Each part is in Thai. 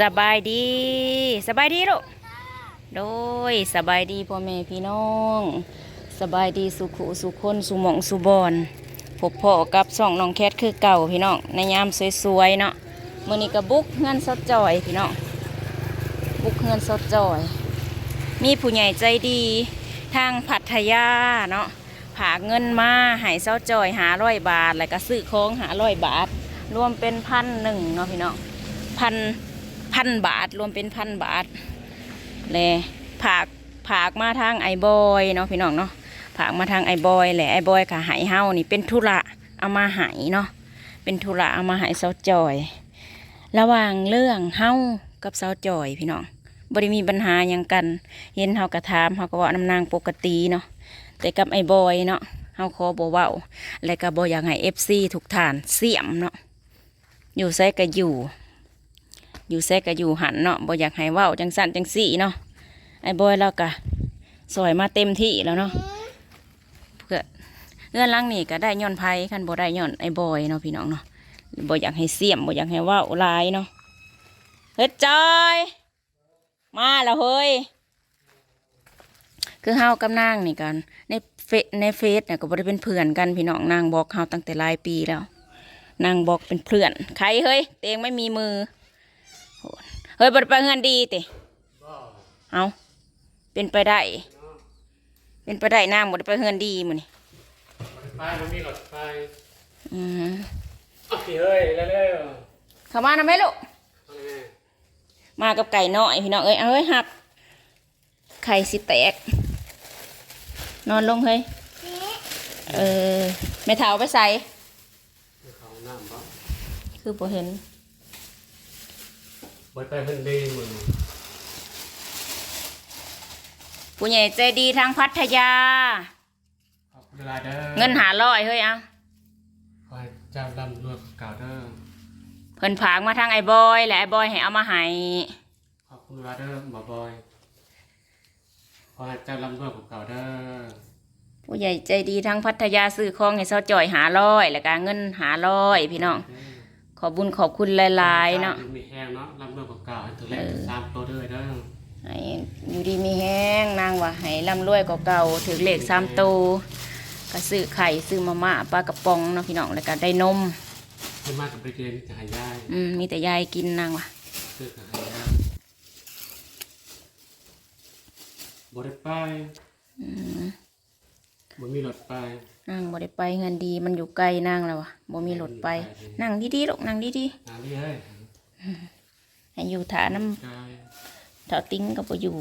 สบายดี สบายดีลูกโดยสบายดีพ่อแม่พี่น้อง สบายดีสุขุสุคนสุหมองสุบอนพบพ่อกับสองน้องแคทคือเก่าพี่น้องในยามสวยๆเนาะมื่อนี้ก็บุกเงินสดจอยพี่น้องบุกเงินสดจอย มีผู้ใหญ่ใจดีทางพัทยาเนาะผากเงินมาให้เซาจอยหาร้อยบาท แล้วก็ซื้อของหาร้อยบาท รวมเป็นพันหนึ่งเนาะพี่น้องพัน พันบาท รวมเป็นพันบาทเลยผากผากมาทางไอ้บอยเนาะพี่น้องเนาะผากมาทางไอ้บอยแหละไอ้บอยค่ะหายเฮานี่เป็นธุระเอามาหายเนาะเป็นธุระเอามาหายเซาจอย ระหว่างเรื่องเฮากับเซาจอยพี่น้องบริมีปัญหาหยังกัน เห็นเฮากระทามเฮาก็เว่าน้ำนางปกติเนาะแต่กับไอ้บอยเนาะเฮาขอบ่เว้าและก็บ่อยากให้ FC ทุกท่านเสียมเนาะอยู่ไสก็อยู่ อยู่ไสก็อยู่หันเนาะบ่อยากให้เว้าจังสั่นจังสี่เนาะไอ้บอยเราก็สวยมาเต็มที่แล้วเนาะเพื่อเงื่อนลังนี่ก็ได้ย้อนไผคันบ่ได้ย้อนไอ้บอยเนาะพี่น้องเนาะบ่อยากให้เสียมบ่อยากให้เว้าลายเนาะเฮ็ดจอย มาแล้วเฮ้ยคือเฮากับนางนี่กันในเฟซในเฟซเนี่ยก็บ่ได้เป็นเพื่อนกันพี่น้องนางบอกเฮาตั้งแต่หลายปีแล้วนางบอกเป็นเพื่อนใครเฮ้ยเตงไม่มีมือ เฮ้ยบ่ได้ไปเงินดีติเอาเป็นไปได้ เป็นไปได้นางบ่ได้ไปเงินดีมื้อนี่ไฟมันมีหลอดไฟอืมโอเคเฮ้ยเร็วเข้ามานะแม่ลูกๆเอาเลยมากับไก่น้อยพี่น้องเอ้ยเอาเฮ้ยหับไข่สิแตก นอนลงเฮ้ยเออแม่เท้าไปใส่มีเขาน้ำบ่คือบ่เห็น บดไปเพิ่นดีมึงผู้ใหญ่ใจดีทางพัทยา ขอบคุณเวลาเด้อเงินหาร้อยเฮ้ยเอาขอให้เจ้าร่ำรวยเก่าเด้อเพิ่นผากมาทางไอ้บอย และไอ้บอยให้เอามาให้ขอบคุณเวลาเด้อหมอบอยขอให้เจ้าร่ำรวยเก่าเด้อผู้ใหญ่ใจดีทางพัทยาซื้อของให้เซาจ่อยหาร้อยแล้วก็เงินหาร้อยพี่น้อง ขอบบุญขอบคุณหลายๆเนาะจ้มีแห้งเนาะร่ำรวยเก่าให้ถึงเลขสามตัวเด้อเด้อให้อยู่ดีมีแห้งนางว่าให้ร่ำรวยกว่าเก่าถือเลขสามโตวก็ซื้อไข่ซื้อมาม่าปลากระป๋องเนาะพี่น้องแล้วก็ได้นมให้มากกับไปเรียนจะหายายอืมมีแต่ยายกินนางว่ะซื้อกับหายายบดไปอืม บ่มีหลอดไปนางบ่ได้ไปเงินดีมันอยู่ไกลนางแล้ววะบ่มีรถไปนั่งดีๆลูกนั่งดีงานนี้เฮ้ยๆให้อยู่ถาน้กายำเถาติ้งก็บ่อยู่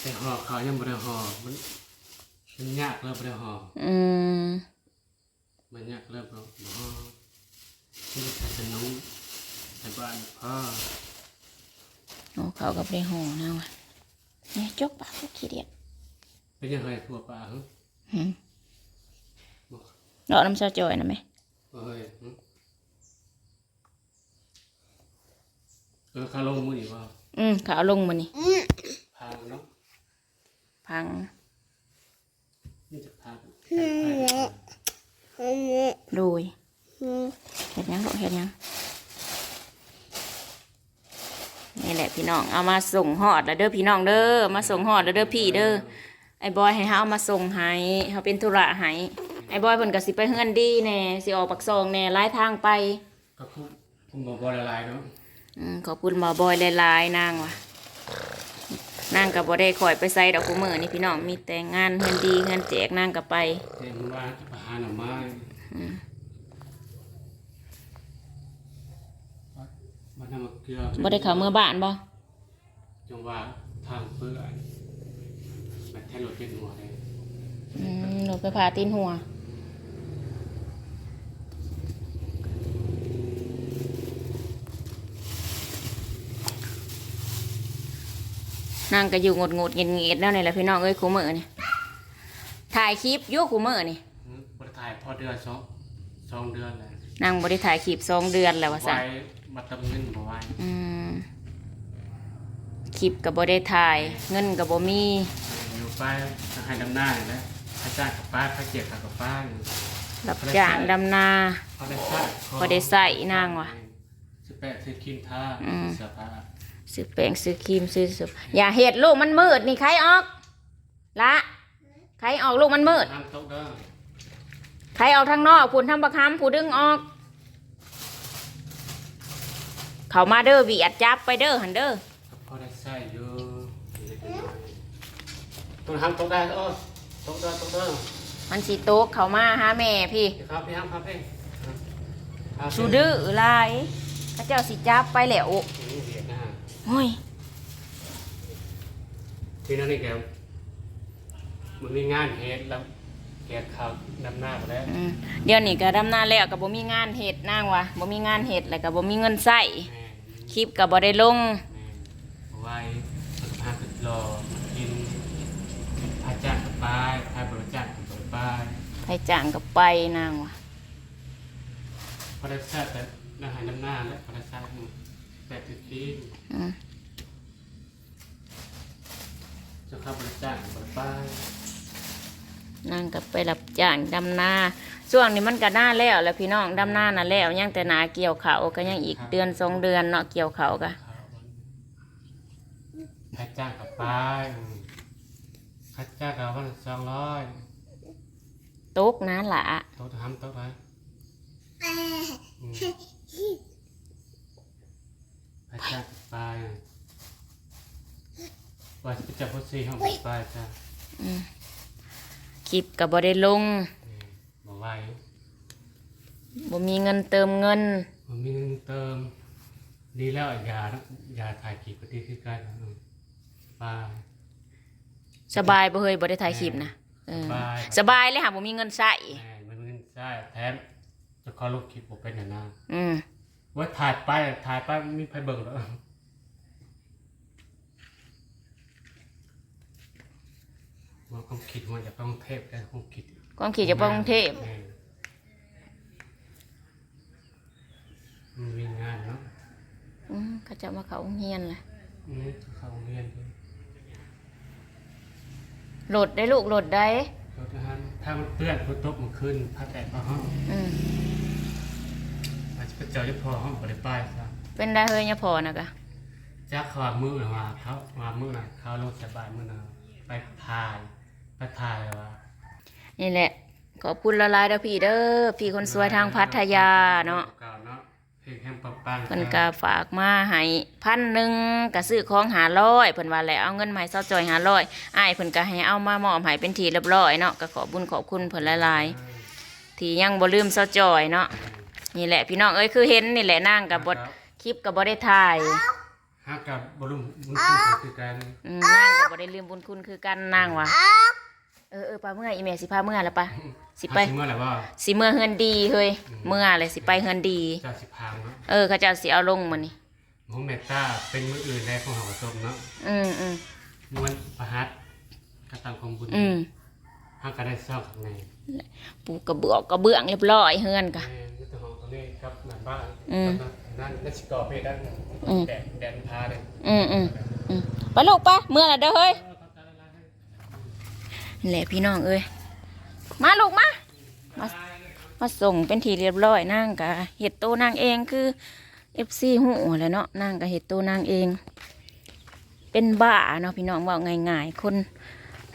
แต่ห่อเขายังบ่ได้ห่อมันมันยากเริ่มบ่ได้ห่ออืมมันยากเริ่มบ่ห่อที่จะใส่ขนมใส่บ้านพ่อโอ้เขากับได้ห่อนางว่ะเนี่ยจกปากก็ขี้เดียด เป็นยังไงทั่วป่าหึหืมดอกน้ำซอจอยนะแม่เอ้ยหึเออข้าลงมืออีกว่าอืมเขาเอาลงมานี่พางเนาะพังนี่จะพางโดยเห็ดหยังลูกเห็ดหยังนี่แหละพี่น้อง เอามาส่งหอดแล้วเด้อพี่น้องเด้อ มาส่งหอดแล้วเด้อพี่เด้อ ไอ้บอยให้เฮาเอามาส่งให้เฮาเป็นธุระให้ไอ้บอยเพิ่นก็สิไปเฮือนดีแน่สิออกปักซองแน่หลายทางไปก็คุ้มคุ้มบ่บ่ละลายเนาะอืมขอบคุณหมอบอยหลายๆนางว่ะนางกับบ่ได้คอยไปใส่ดอกกุมือนี่พี่น้องมีแต่งานเฮือนดีเฮือนแจกนางกับไปเต็มว่าจะไปหาหน่อไม้มันนำมาเกลือบ่ได้เข้าเมื่อบ้านบ่จังหวะทางเปื้อน มันแทนรถเป็นหัวเลยอืมหนูไปพาตีนหัว นางก็อยู่งดงดๆเงียบเงียบๆแล้วนี่แหละพี่น้องเอ้ยคูมือนี่ถ่ายคลิปอยู่คูมือนี่บริถ่ายพอเดือนสองสองเดือนเลยนางบ่ได้ถ่ายคลิปสองเดือนแล้วว่าไว้ซะบัตรเงินบ่ไว้อืมคลิปก็บ่ได้ถ่าย เงินก็บ่มีอ ยู่ไปจะให้ดำหน้าแล้วพระจ้างกับป้าพระเกียรติกับป้ารับจ้างดำนาเขาได้ใช้บ่ได้ใส่นางว่ะสิแปะซื้อครีมทาอืมเสื้อผ้าซื้อแป้งซื้อครีมซื้อสุอย่าเห็ดลูกมันมืดนี่ใครออกละใครออกลูกมันมืดห้ามโต๊ะเด้อใครออกทางนอกผู้ทำบักคำผู้ดึงออก เขามาเด้อบีอัดจับไปเด้อหันเด้อก็พอได้ใส่อยู่ ต้นห้ามโต๊ะได้เออโต๊ะเด้อโต๊ะเด้อมันสีโต๊กเขามาหาแม่พี่เดี๋ยวครับพี่ห้ามครับพี่ครับสูดื้อหลายพระเจ้าสิจับไปแล้วนี่เรียนนะฮะโอ้ยทีนั้นนี่แกมันมีงานเฮ็ดแล้วแกข่าวดำหน้าไปแล้วอืมเดี๋ยวนี้ก็ดำนาแล้วก็บ่มีงานเฮ็ดนางวะบ่มีงานเฮ็ดแล้วก็บ่มีเงินใช้แม่คลิปก็บ่ได้ลงแม่เอาไว้สุขภาพรอกินพาจ้างกับปลายพาบริจาคกับปลาย ไปจ้างก็ไปนางวะพอได้ทราบแต่อาหารน้ำหน้าและพอได้ทราบแปดสิบปีอืมจะเข้าบริจาคกับปลายนางก็ไปรับจ้างดำนาช่วงนี้มันก็หน้าแล้วแหล้วพี่น้องดำนาน่ะแล้วยังแต่หนาเกี่ยวเขาวก็ยังอีกเดือนสองเดือนเนาะเกี่ยวเขาวก็เขาพาจ้างกับปลายพาจ้างกับวันสองร้อย ตกนะล่ะโต๊ะทำโต๊ะไหนพาจ้างกับปลายว่าจะไปจับพวกซีห้องกับปจ้าอืมคลิปก็บ่ได้ลงบอไว้บ่มีเงินเติมเงินมันมีเงินเติม ดีแล้วยายาถ่ายกี่ปฏิคือกันปลาสบายบ่เฮยบ่ได้ถ่ายคลิปนะ เออสบายสบายเลยค่ะบ่มีเงินใช้แม่มันเงินใช่แถมจะขอลบคลิปผมเป็นอย่างนั้นอืมว่าถ่ายไปถ่ายไปไม่มีใครเบิ่งหรอกว่าความคิดมันจะต้องเทพกันความคิดความคิดจะไปกรุงเทพแม่มันมีงานเนาะอืมเขาจะมาเข้าโรงเรียนล่ะอืมเข้าโรงเรียนด้วยโหลดได้ลูกโหลดได้รถนะฮะถ้ามันเปื้อนฝนตกมันขึ้นพัดแดดมาห้องอืมอาจจะไปเจอที่พอห้องบริป้ายซะเป็นได้เฮยเนี่ยพอนะกะจ้าขวามือน่ะมาเขามามือน่ะเขาลงสบายมือน่ะไปถ่ายไปถ่ายว่านี่แหละ ขอบคุณละลายๆเด้อพี่เด้อพี่คนสวยทางพัทยาเนาะเก่ เพิ่นก็ฝากมาให้พันหนึ่งก็ซื้อของหาร้อยเพิ่นว่าแล้วเอาเงินมาให้เซาจอยหาร้อยอ้ายเพิ่นก็ให้เอามามอบให้เป็นทีเรียบร้อยเนาะก็ขอบุญขอบคุณเพิ่นหลายๆที่ยังบ่ลืมเซาจอยเนาะนี่แหละพี่น้องเอ้ยคือเห็นนี่แหละนางกับบทคลิปก็บ่ได้ถ่ายห้ากับบรุมมุนคือคือกันอืมนางก็บ่ได้ลืมบุญคุณคือกันนางว่ะเออเออปาเมื่ออีแม่สิพาเมื่อแล้วปะ สิไปหาเมื่อไหร่ว่า สิเมื่อเฮือนดีเฮ้ยเมื่อเลยสิไปเฮือนดี เจ้าสิพางเนาะเออเขาเจ้าสิเอาลงมานี่หมูเมตตาเป็นมืออื่นในของหอสมเนาะอืมอืมม้วนประหัตกระตังของบุญอืมห้าก็ได้เศร้าข้างในปูกระเบื้องกระเบื้องเรียบร้อยเฮือนกะ แม่ยุทธหองตรงนี้ครับหลังบ้านอืมครับนั่นนัชกอเพศด้านอืม แดดแดดพาเลยอืมอืมอืมไปลูกปะเมื่อแล้วเด้อเฮ้ยนี่แหละพี่น้องเอ้ยมาลูกมา มามาส่งเป็นทีเรียบร้อยนางกะเห็ดโตนางเองคือเอฟซีหูแหละเนาะนางกะเห็ดโตนางเอง เป็นบ้าเนาะพี่น้องว่าง่ายๆคน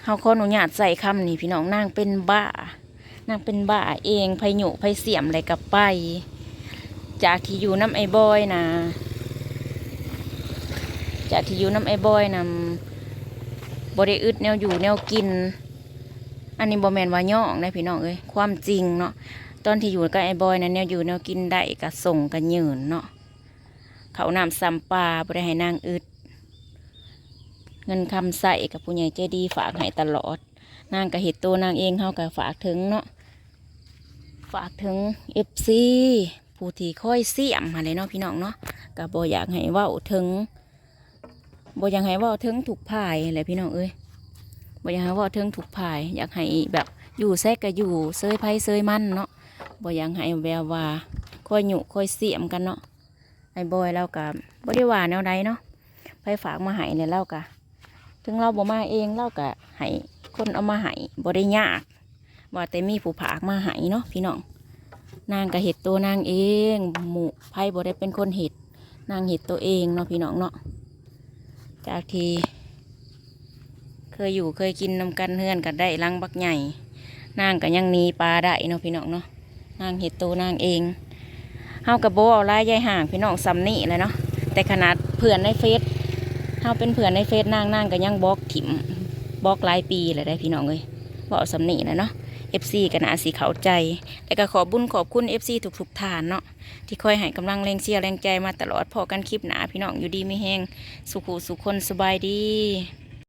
เฮาขออนุญาตใส่คำนี้พี่น้องนางเป็นบ้านางเป็นบ้าเองไผหยุไผเสียมอะไรกับไป จากที่อยู่น้ำไอ้บอยนะจากที่อยู่น้ำไอ้บอยนะบริอึดแนวอยู่แนวกิน อันนี้บอแมนว่าย่องนะพี่น้องเอ้ยความจริงเนาะตอนที่อยู่กับไอ้บอยนะแนวอยู่แนวกินได้กะส่งกันยืนเนาะเขาวนำซ้ำปลาบริให้นางอึด เงินคำใส่กับผู้ใหญ่ใจดีฝากให้ตลอด นางกับเห็ดตัวนางเองเขากับฝากถึงเนาะฝากถึงเอฟซีผู้ที่ค่อยเสี่ยมอะไรเนาะพี่น้องเนาะกับบอยากให้ว่าถึงบอยากให้ว่าถึงถูกพายอะไรพี่น้องเอ้ย บ่อยากให้เว่าถึงถูกพาย อยากให้แบบอยู่แซกก็อยู่เซยไพ่เซยมันเนาะบ่อยากให้แววว่าค่อยหยุค่อยเสียมกันเนาะไอ้บอยเรากับบริวาแนวใดเนาะไปฝากมาให้เนี่ยเล่ากะถึงเราบ่มาเองเราก็ให้คนเอามาให้บ่ได้ยากว่าแต่มีผู้ผากมาให้เนาะพี่น้องนางก็เห็ดตัวนางเองหมู่ไพ่บ่ได้เป็นคนเห็ดนางเห็ดตัวเองเนาะพี่น้องเนาะจากที่ ยอยู่เคยกินนำกันเฮือนกันได้ลังบักใหญ่นางก็ยังนีปลาได้เนาะพี่น้องเนาะนางเห็ดโตนางเองเฮากับโบเอาลายยายห่างพี่น้องซ้ำนี่เลยเนาะแต่ขนาดเพื่อนในเฟซเฮาเป็นเพื่อนในเฟซนางนางก็ยังบล็อกถิ่มบล็อกหลายปีเลยได้พี่น้องเลยบอาซ้ำนี่เลยเนาะ FC ก็น่าสีเขาใจ แต่ก็ขอบุญขอบคุณ FC ทุกๆทท่านเนาะที่คอยให้กำลังแรงเชียร์แรงใจมาตลอดพอกันคลิปหนาพี่น้องอยู่ดีไม่แห้งสุขุสุขคนสบายดี